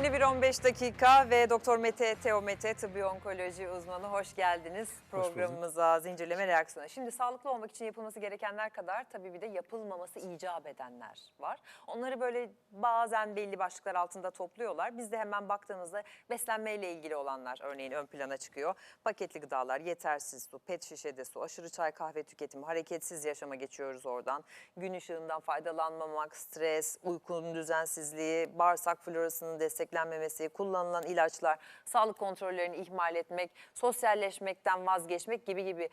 Yeni bir 15 dakika ve Doktor Mete Teomete tıbbi onkoloji uzmanı hoş geldiniz programımıza zincirleme reaksiyonu. Şimdi sağlıklı olmak için yapılması gerekenler kadar tabii bir de yapılmaması icap edenler var. Onları böyle bazen belli başlıklar altında topluyorlar. Biz de hemen baktığımızda beslenmeyle ilgili olanlar örneğin ön plana çıkıyor. Paketli gıdalar, yetersiz su, pet şişede su, aşırı çay kahve tüketimi, hareketsiz yaşama geçiyoruz oradan. Gün ışığından faydalanmamak, stres, uykunun düzensizliği, bağırsak florasının desteklenmemesi, kullanılan ilaçlar, sağlık kontrollerini ihmal etmek, sosyalleşmekten vazgeçmek gibi gibi.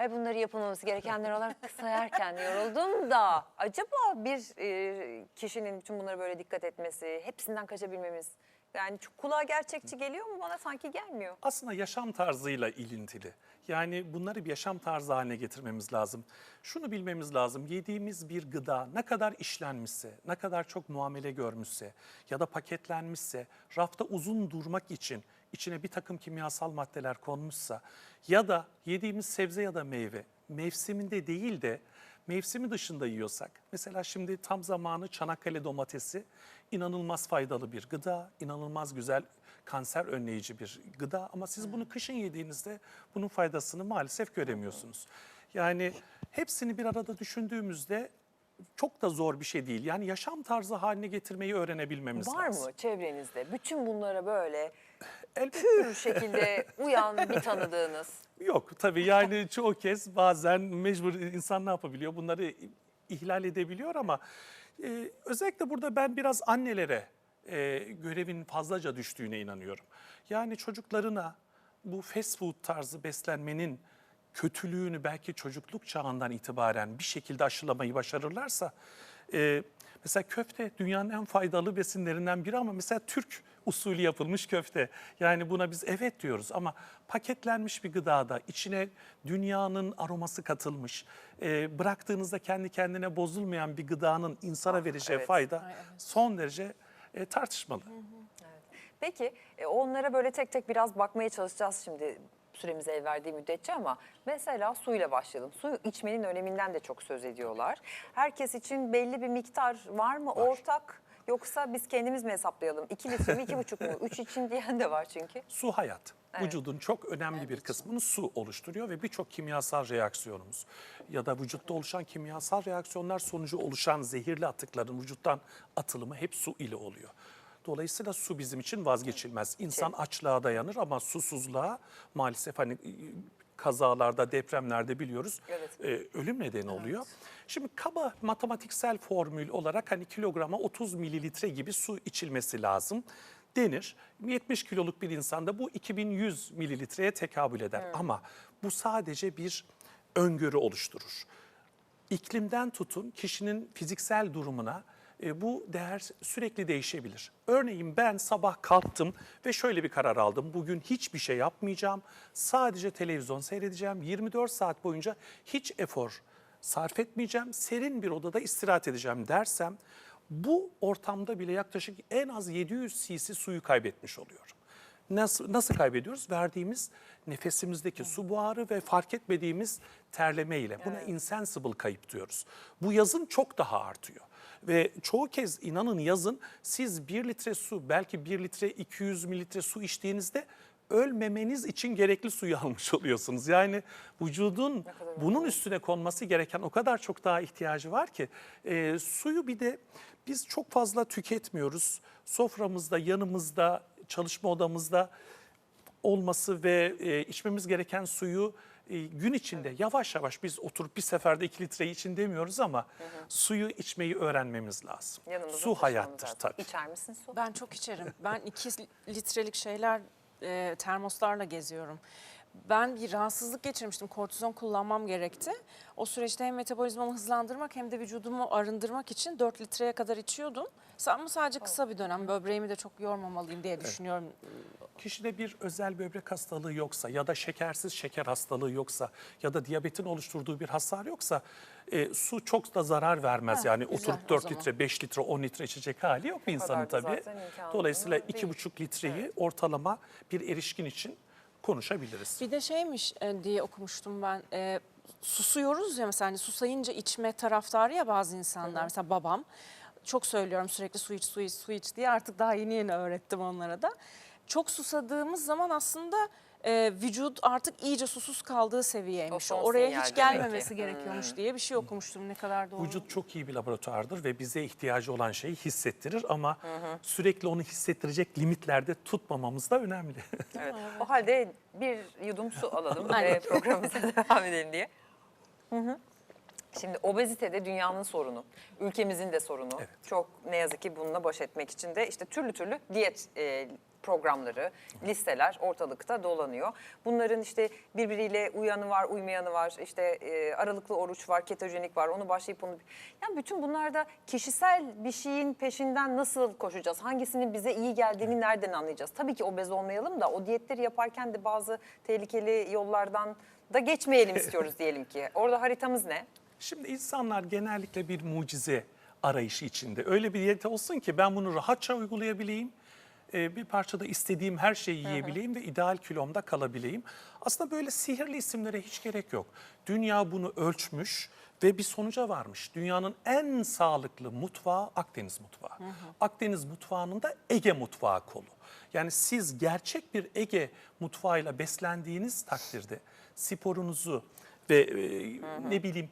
E bunları yapılmaması gerekenler olarak sayarken yoruldum da acaba bir e, kişinin bütün bunlara böyle dikkat etmesi, hepsinden kaçabilmemiz yani çok kulağa gerçekçi geliyor mu bana sanki gelmiyor. aslında yaşam tarzıyla ilintili. Yani bunları bir yaşam tarzı haline getirmemiz lazım. Şunu bilmemiz lazım. Yediğimiz bir gıda ne kadar işlenmişse, ne kadar çok muamele görmüşse ya da paketlenmişse, rafta uzun durmak için içine bir takım kimyasal maddeler konmuşsa ya da yediğimiz sebze ya da meyve mevsiminde değil de mevsimi dışında yiyorsak, mesela şimdi tam zamanı Çanakkale domatesi inanılmaz faydalı bir gıda, inanılmaz güzel kanser önleyici bir gıda ama siz bunu kışın yediğinizde bunun faydasını maalesef göremiyorsunuz. Yani hepsini bir arada düşündüğümüzde çok da zor bir şey değil. Yani yaşam tarzı haline getirmeyi öğrenebilmemiz Var lazım. mı çevrenizde bütün bunlara böyle Elbette pür şekilde uyan bir tanıdığınız? Yok tabii yani çoğu kez bazen mecbur insan ne yapabiliyor bunları ihlal edebiliyor ama e, özellikle burada ben biraz annelere e, görevin fazlaca düştüğüne inanıyorum. Yani çocuklarına bu fast food tarzı beslenmenin kötülüğünü belki çocukluk çağından itibaren bir şekilde aşılamayı başarırlarsa e, mesela köfte dünyanın en faydalı besinlerinden biri ama mesela Türk usulü yapılmış köfte. Yani buna biz evet diyoruz ama paketlenmiş bir gıdada içine dünyanın aroması katılmış, e, bıraktığınızda kendi kendine bozulmayan bir gıdanın insana vereceği evet. fayda son derece e, tartışmalı. Peki e, onlara böyle tek tek biraz bakmaya çalışacağız şimdi süremize el verdiği müddetçe ama mesela suyla başlayalım. Suyu içmenin öneminden de çok söz ediyorlar. Herkes için belli bir miktar var mı ortak yoksa biz kendimiz mi hesaplayalım? 2 litre mi 2,5 mu? 3 için diyen de var çünkü. Su hayat. Evet. Vücudun çok önemli bir kısmını su oluşturuyor ve birçok kimyasal reaksiyonumuz ya da vücutta oluşan kimyasal reaksiyonlar sonucu oluşan zehirli atıkların vücuttan atılımı hep su ile oluyor. Dolayısıyla su bizim için vazgeçilmez. İnsan açlığa dayanır ama susuzluğa maalesef hani kazalarda, depremlerde biliyoruz Evet. e, ölüm nedeni oluyor. Şimdi kaba matematiksel formül olarak hani kilograma 30 mililitre gibi su içilmesi lazım denir. 70 kiloluk bir insanda bu 2100 mililitreye tekabül eder. Ama bu sadece bir öngörü oluşturur. İklimden tutun kişinin fiziksel durumuna e, bu değer sürekli değişebilir. Örneğin ben sabah kalktım ve şöyle bir karar aldım. Bugün hiçbir şey yapmayacağım. Sadece televizyon seyredeceğim. 24 saat boyunca hiç efor sarf etmeyeceğim. Serin bir odada istirahat edeceğim dersem bu ortamda bile yaklaşık en az 700 cc suyu kaybetmiş oluyorum. Nasıl, nasıl kaybediyoruz? Verdiğimiz nefesimizdeki su buharı ve fark etmediğimiz terleme ile. Buna insensible kayıp diyoruz. Bu yazın çok daha artıyor. Ve çoğu kez inanın yazın siz 1 litre su belki 1 litre 200 mililitre su içtiğinizde ölmemeniz için gerekli suyu almış oluyorsunuz. Yani vücudun bunun üstüne konması gereken o kadar çok daha ihtiyacı var ki e, suyu bir de biz çok fazla tüketmiyoruz. Soframızda, yanımızda, çalışma odamızda olması ve e, içmemiz gereken suyu e, gün içinde yavaş yavaş biz oturup bir seferde 2 litre için demiyoruz ama suyu içmeyi öğrenmemiz lazım. Yanımızda Su hayattır lazım. tabii. İçer misin su? Ben çok içerim. Ben iki litrelik şeyler e, termoslarla geziyorum. Ben bir rahatsızlık geçirmiştim. Kortizon kullanmam gerekti. O süreçte hem metabolizmamı hızlandırmak hem de vücudumu arındırmak için 4 litreye kadar içiyordum. Ama sadece kısa bir dönem. Böbreğimi de çok yormamalıyım diye düşünüyorum. Kişide bir özel böbrek hastalığı yoksa ya da şekersiz şeker hastalığı yoksa ya da diyabetin oluşturduğu bir hasar yoksa e, su çok da zarar vermez. Ha, yani güzel oturup o 4 zaman. litre, 5 litre, 10 litre içecek hali yok bir insanın kadar da tabii. zaten imkanı Dolayısıyla değil. 2,5 litreyi ortalama bir erişkin için konuşabiliriz. Bir de şeymiş e, diye okumuştum ben. E, susuyoruz ya mesela hani susayınca içme taraftarı ya bazı insanlar. Mesela babam çok söylüyorum sürekli su iç, su iç, su iç diye artık daha yeni yeni öğrettim onlara da. Çok susadığımız zaman aslında e, vücut artık iyice susuz kaldığı seviyeymiş. O son Oraya sinyal hiç demek gelmemesi ki. gerekiyormuş diye bir şey okumuştum ne kadar doğru. Vücut çok iyi bir laboratuvardır ve bize ihtiyacı olan şeyi hissettirir ama sürekli onu hissettirecek limitlerde tutmamamız da önemli. Evet. O halde bir yudum su alalım ve programımıza devam edelim diye. Şimdi obezite de dünyanın sorunu, ülkemizin de sorunu. Evet. Çok ne yazık ki bununla baş etmek için de işte türlü türlü diyet e, programları, listeler ortalıkta dolanıyor. Bunların işte birbiriyle uyanı var, uymayanı var, işte e, aralıklı oruç var, ketojenik var, onu başlayıp onu... Yani bütün bunlarda kişisel bir şeyin peşinden nasıl koşacağız? Hangisinin bize iyi geldiğini nereden anlayacağız? Tabii ki obez olmayalım da o diyetleri yaparken de bazı tehlikeli yollardan da geçmeyelim istiyoruz diyelim ki. Orada haritamız ne? Şimdi insanlar genellikle bir mucize arayışı içinde. Öyle bir diyet olsun ki ben bunu rahatça uygulayabileyim. e, Bir parçada istediğim her şeyi yiyebileyim ve ideal kilomda kalabileyim. Aslında böyle sihirli isimlere hiç gerek yok. Dünya bunu ölçmüş ve bir sonuca varmış. Dünyanın en sağlıklı mutfağı Akdeniz mutfağı. Akdeniz mutfağının da Ege mutfağı kolu. Yani siz gerçek bir Ege mutfağıyla beslendiğiniz takdirde sporunuzu ve e, ne bileyim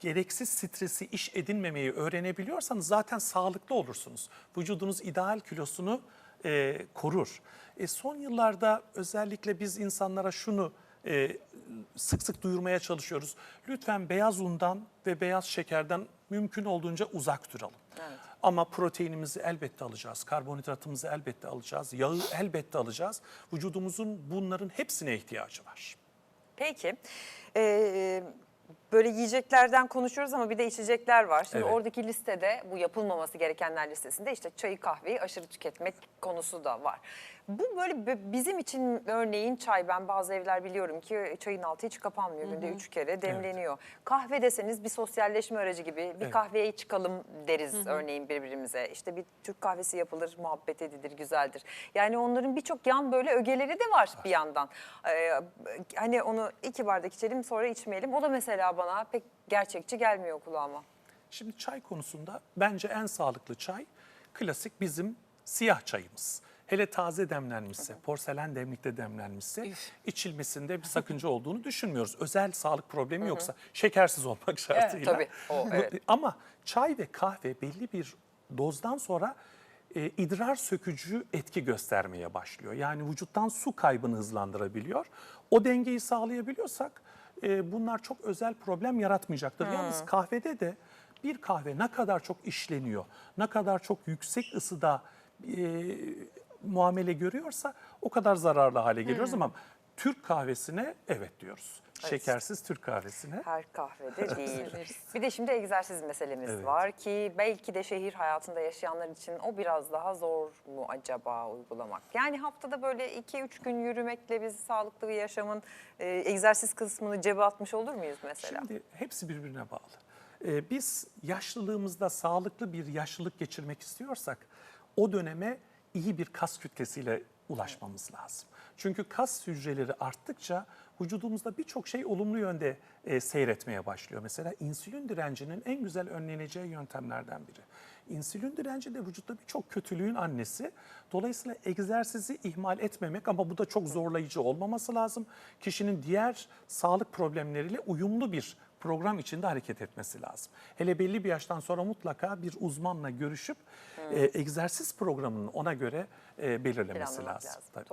gereksiz stresi iş edinmemeyi öğrenebiliyorsanız zaten sağlıklı olursunuz. Vücudunuz ideal kilosunu e, korur. E, son yıllarda özellikle biz insanlara şunu e, sık sık duyurmaya çalışıyoruz. Lütfen beyaz undan ve beyaz şekerden mümkün olduğunca uzak duralım. Ama proteinimizi elbette alacağız, karbonhidratımızı elbette alacağız, yağı elbette alacağız. Vücudumuzun bunların hepsine ihtiyacı var. Peki. Ee, böyle yiyeceklerden konuşuyoruz ama bir de içecekler var. Şimdi Evet. oradaki listede bu yapılmaması gerekenler listesinde işte çayı kahveyi aşırı tüketmek konusu da var. Bu böyle bizim için örneğin çay ben bazı evler biliyorum ki çayın altı hiç kapanmıyor. Günde üç kere demleniyor. Kahve deseniz bir sosyalleşme aracı gibi bir Evet. kahveye çıkalım deriz örneğin birbirimize. İşte bir Türk kahvesi yapılır, muhabbet edilir, güzeldir. Yani onların birçok yan böyle ögeleri de var bir yandan. Ee, hani onu iki bardak içelim sonra içmeyelim. O da mesela bana pek gerçekçi gelmiyor kulağıma. Şimdi çay konusunda bence en sağlıklı çay klasik bizim siyah çayımız. Hele taze demlenmişse, porselen demlikte demlenmişse içilmesinde bir sakınca olduğunu düşünmüyoruz. Özel sağlık problemi yoksa şekersiz olmak şartıyla. tabii, o, evet. Ama çay ve kahve belli bir dozdan sonra e, idrar sökücü etki göstermeye başlıyor. Yani vücuttan su kaybını hızlandırabiliyor. O dengeyi sağlayabiliyorsak e, bunlar çok özel problem yaratmayacaktır. Yalnız kahvede de bir kahve ne kadar çok işleniyor, ne kadar çok yüksek ısıda e, muamele görüyorsa o kadar zararlı hale geliyoruz ama Türk kahvesine evet diyoruz. Şekersiz Türk kahvesine. Her kahvede değil. bir de şimdi egzersiz meselemiz Evet. var ki belki de şehir hayatında yaşayanlar için o biraz daha zor mu acaba uygulamak? Yani haftada böyle 2-3 gün yürümekle biz sağlıklı bir yaşamın e, egzersiz kısmını cebe atmış olur muyuz mesela? Şimdi hepsi birbirine bağlı. Ee, biz yaşlılığımızda sağlıklı bir yaşlılık geçirmek istiyorsak o döneme iyi bir kas kütlesiyle ulaşmamız lazım. Çünkü kas hücreleri arttıkça vücudumuzda birçok şey olumlu yönde e, seyretmeye başlıyor. Mesela insülin direncinin en güzel önleneceği yöntemlerden biri. İnsülin direnci de vücutta birçok kötülüğün annesi. Dolayısıyla egzersizi ihmal etmemek ama bu da çok zorlayıcı olmaması lazım. Kişinin diğer sağlık problemleriyle uyumlu bir program içinde hareket etmesi lazım. Hele belli bir yaştan sonra mutlaka bir uzmanla görüşüp e, egzersiz programının ona göre e, belirlemesi Planlamak lazım. lazım. Tabii.